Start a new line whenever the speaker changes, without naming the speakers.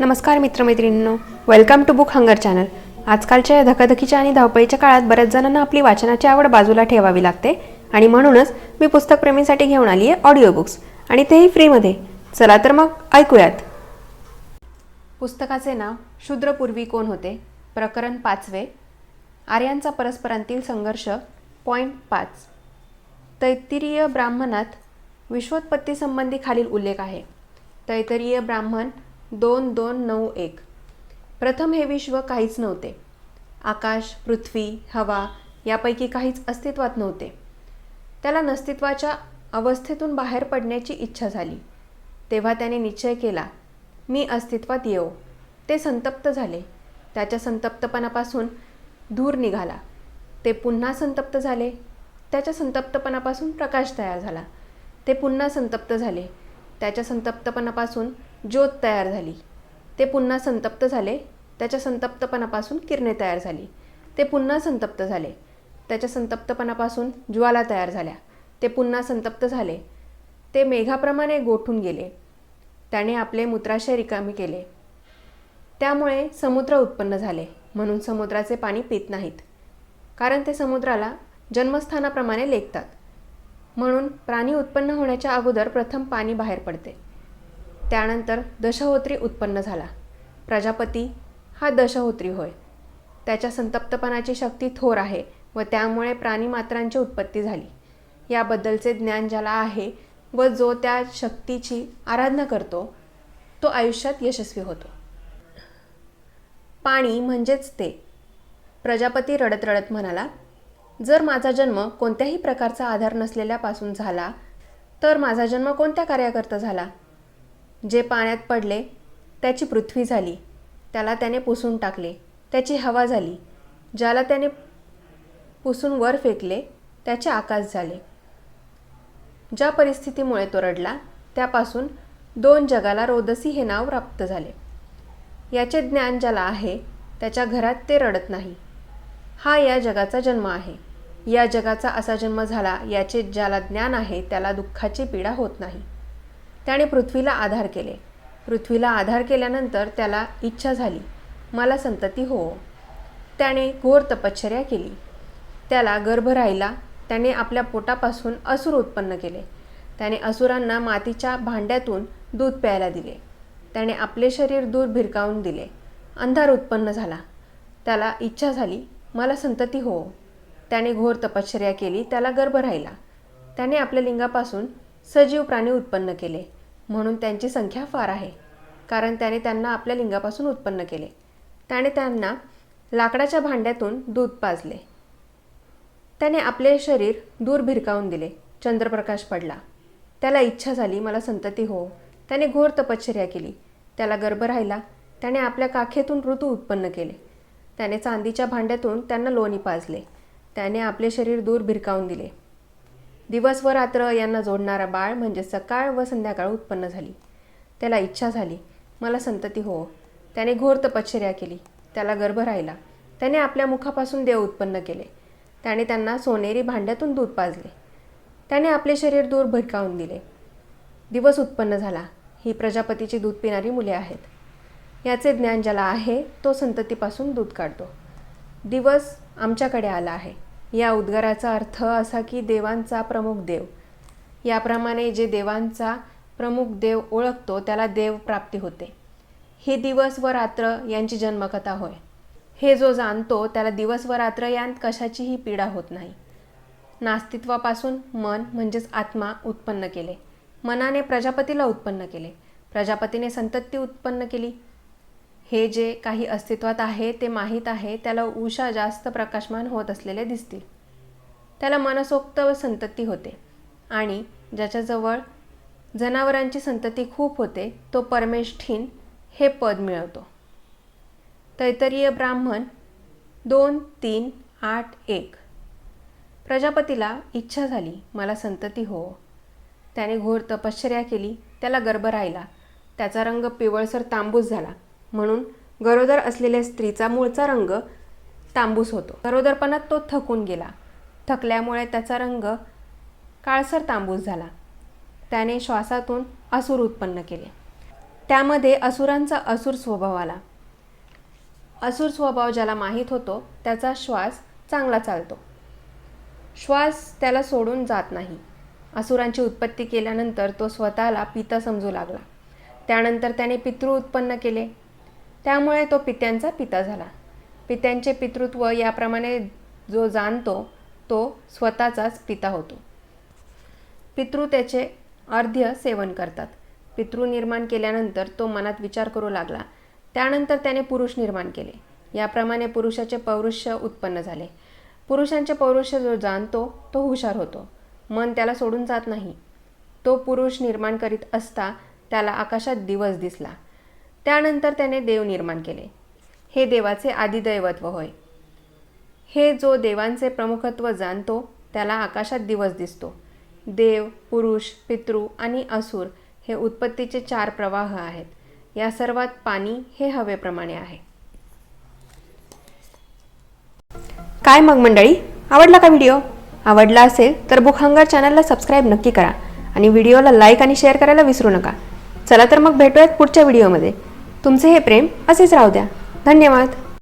नमस्कार मित्रमैत्रिणींनो. Welcome to book hunger channel आजकालच्या या धकाधकीच्या आणि धावपळीच्या काळात बऱ्याच जणांना आपली वाचनाची आवड बाजूला ठेवावी लागते आणि म्हणूनच मी पुस्तकप्रेमींसाठी घेऊन आली आहे ऑडिओ बुक्स आणि तेही फ्रीमध्ये. चला तर मग ऐकूयात. पुस्तकाचे नाव शूद्रपूर्वी कोण होते? प्रकरण पाचवे. आर्यांचा परस्परांतील संघर्ष. पॉईंट पाच. तैत्तिरीय ब्राह्मणात विश्वोत्पत्तीसंबंधी खालील उल्लेख आहे. तैतरीय ब्राह्मण दोन दोन नऊ एक. प्रथम हे विश्व काहीच नव्हते. आकाश पृथ्वी हवा यापैकी काहीच अस्तित्वात नव्हते. त्याला नस्तित्वाच्या अवस्थेतून बाहेर पडण्याची इच्छा झाली. तेव्हा त्याने निश्चय केला मी अस्तित्वात येऊ. ते संतप्त झाले. त्याच्या संतप्तपणापासून धूर निघाला. ते पुन्हा संतप्त झाले. त्याच्या संतप्तपणापासून प्रकाश तयार झाला. ते पुन्हा संतप्त झाले. त्याच्या संतप्तपणापासून ज्योत तयार झाली. ते पुन्हा संतप्त झाले. त्याच्या संतप्तपणापासून किरणे तयार झाली. ते पुन्हा संतप्त झाले. त्याच्या संतप्तपणापासून ज्वाला तयार झाल्या. ते पुन्हा संतप्त झाले. ते मेघाप्रमाणे गोठून गेले. त्याने आपले मूत्राशय रिकामी केले. त्यामुळे समुद्र उत्पन्न झाले. म्हणून समुद्राचे पाणी पित नाहीत. कारण ते समुद्राला जन्मस्थानाप्रमाणे लेखतात. म्हणून प्राणी उत्पन्न होण्याच्या अगोदर प्रथम पाणी बाहेर पडते. त्यानंतर दशहोत्री उत्पन्न झाला. प्रजापती हा दशहोत्री होय. त्याच्या संतप्तपणाची शक्ती थोर आहे व त्यामुळे प्राणीमात्रांची उत्पत्ती झाली. याबद्दलचे ज्ञान ज्याला आहे व जो त्या शक्तीची आराधना करतो तो आयुष्यात यशस्वी होतो. पाणी म्हणजेच ते. प्रजापती रडत रडत म्हणाला जर माझा जन्म कोणत्याही प्रकारचा आधार नसलेल्यापासून झाला तर माझा जन्म कोणत्या कार्याकरता झाला? जे पाण्यात पडले त्याची पृथ्वी झाली. त्याला त्याने पुसून टाकले. त्याची हवा झाली. ज्याला त्याने पुसून वर फेकले त्याचे आकाश झाले. ज्या परिस्थितीमुळे तो रडला त्यापासून दोन जगाला रोदसी हे नाव प्राप्त झाले. याचे ज्ञान ज्याला आहे त्याच्या घरात ते रडत नाही. हा या जगाचा जन्म आहे. या जगाचा असा जन्म झाला याचे ज्याला ज्ञान आहे त्याला दुःखाची पीडा होत नाही. त्याने पृथ्वीला आधार केले. पृथ्वीला आधार केल्यानंतर त्याला इच्छा झाली. मला संतती हो. त्याने घोर तपश्चर्या केली. त्याला गर्भ राहिला. त्याने आपल्या पोटापासून असुर उत्पन्न केले. त्याने असुरांना मातीच्या भांड्यातून दूध प्यायला दिले. त्याने आपले शरीर दूर भिरकावून दिले. अंधार उत्पन्न झाला. त्याला इच्छा झाली मला संतती हो. त्याने घोर तपश्चर्या केली. त्याला गर्भ राहिला. त्याने आपल्या लिंगापासून सजीव प्राणी उत्पन्न केले. म्हणून त्यांची संख्या फार आहे. कारण त्याने त्यांना आपल्या लिंगापासून उत्पन्न केले. त्याने त्यांना लाकडाच्या भांड्यातून दूध पाजले. त्याने आपले शरीर दूर भिरकावून दिले. चंद्रप्रकाश पडला. त्याला इच्छा झाली मला संतती हो. त्याने घोर तपश्चर्या केली. त्याला गर्भ राहिला. त्याने आपल्या काखेतून ऋतू उत्पन्न केले. त्याने चांदीच्या भांड्यातून त्यांना लोणी पाजले. त्याने आपले शरीर दूर भिरकावून दिले. दिवस व रात्र यांना जोडणारा बाळ म्हणजे सकाळ व संध्याकाळ उत्पन्न झाली. त्याला इच्छा झाली. मला संतती हो. त्याने घोर तपश्चर्या केली. त्याला गर्भ राहिला. त्याने आपल्या मुखापासून देव उत्पन्न केले. त्याने त्यांना सोनेरी भांड्यातून दूध पाजले. त्याने आपले शरीर दूर भिरकावून दिले. दिवस उत्पन्न झाला. ही प्रजापतीची दूध पिणारी मुले आहेत. याचे ज्ञान ज्याला आहे तो संततीपासून दूध काढतो. दिवस आमच्याकडे आला आहे. या उद्गाराचा अर्थ असा की देवांचा प्रमुख देव. याप्रमाणे जे देवांचा प्रमुख देव ओळखतो त्याला देव प्राप्ती होते. हे दिवस व रात्र यांची जन्मकथा होय. हे जो जाणतो त्याला दिवस व रात्र यांत कशाचीही पीडा होत नाही. नास्तित्वापासून मन म्हणजेच आत्मा उत्पन्न केले. मनाने प्रजापतीला उत्पन्न केले. प्रजापतीने संतती उत्पन्न केली. हे जे काही अस्तित्वात आहे ते माहीत आहे त्याला उषा जास्त प्रकाशमान होत असलेले दिसतील. त्याला मनसोक्त व संतती होते. आणि ज्याच्याजवळ जनावरांची संतती खूप होते तो परमेष्ठीन हे पद मिळवतो. तैतरीय ब्राह्मण दोन तीन आठ एक. प्रजापतीला इच्छा झाली मला संतती हो. त्याने घोर तपश्चर्या केली त्याला गर्भ राहिला. त्याचा रंग पिवळसर तांबूस झाला. म्हणून गरोदर असलेल्या स्त्रीचा मूळचा रंग तांबूस होतो. गरोदरपणात तो थकून गेला. थकल्यामुळे त्याचा रंग काळसर तांबूस झाला. त्याने श्वासातून असुर उत्पन्न केले. त्यामध्ये असुरांचा असुर स्वभाव आला. असुर स्वभाव ज्याला माहीत होतो त्याचा श्वास चांगला चालतो. श्वास त्याला सोडून जात नाही. असुरांची उत्पत्ती केल्यानंतर तो स्वतःला पिता समजू लागला. त्यानंतर त्याने पितृ उत्पन्न केले. त्यामुळे तो पित्यांचा पिता झाला. पित्यांचे पितृत्व याप्रमाणे जो जाणतो तो स्वतःचाच पिता होतो. पितृ त्याचे अर्ध्य सेवन करतात. पितृ निर्माण केल्यानंतर तो मनात विचार करू लागला. त्यानंतर त्याने पुरुष निर्माण केले. याप्रमाणे पुरुषाचे पौरुष्य उत्पन्न झाले. पुरुषांचे पौरुष्य जो जाणतो तो हुशार होतो. मन त्याला सोडून जात नाही. तो पुरुष निर्माण करीत असता त्याला आकाशात दिवस दिसला. त्यानंतर त्याने देव निर्माण केले. हे देवाचे आदिदैवत्व होय. हे जो देवांचे प्रमुखत्व जाणतो त्याला आकाशात दिवस दिसतो. देव पुरुष पितृ आणि असुर हे उत्पत्तीचे चार प्रवाह आहेत. या सर्वात पाणी हे हवेप्रमाणे आहे. काय मग मंडळी? आवडला का व्हिडिओ? आवडला असेल तर बुक चॅनलला सबस्क्राईब नक्की करा आणि व्हिडिओला लाईक आणि शेअर करायला विसरू नका. चला तर मग भेटूयात पुढच्या व्हिडिओमध्ये. तुमचे हे प्रेम असेच राहू द्या. धन्यवाद.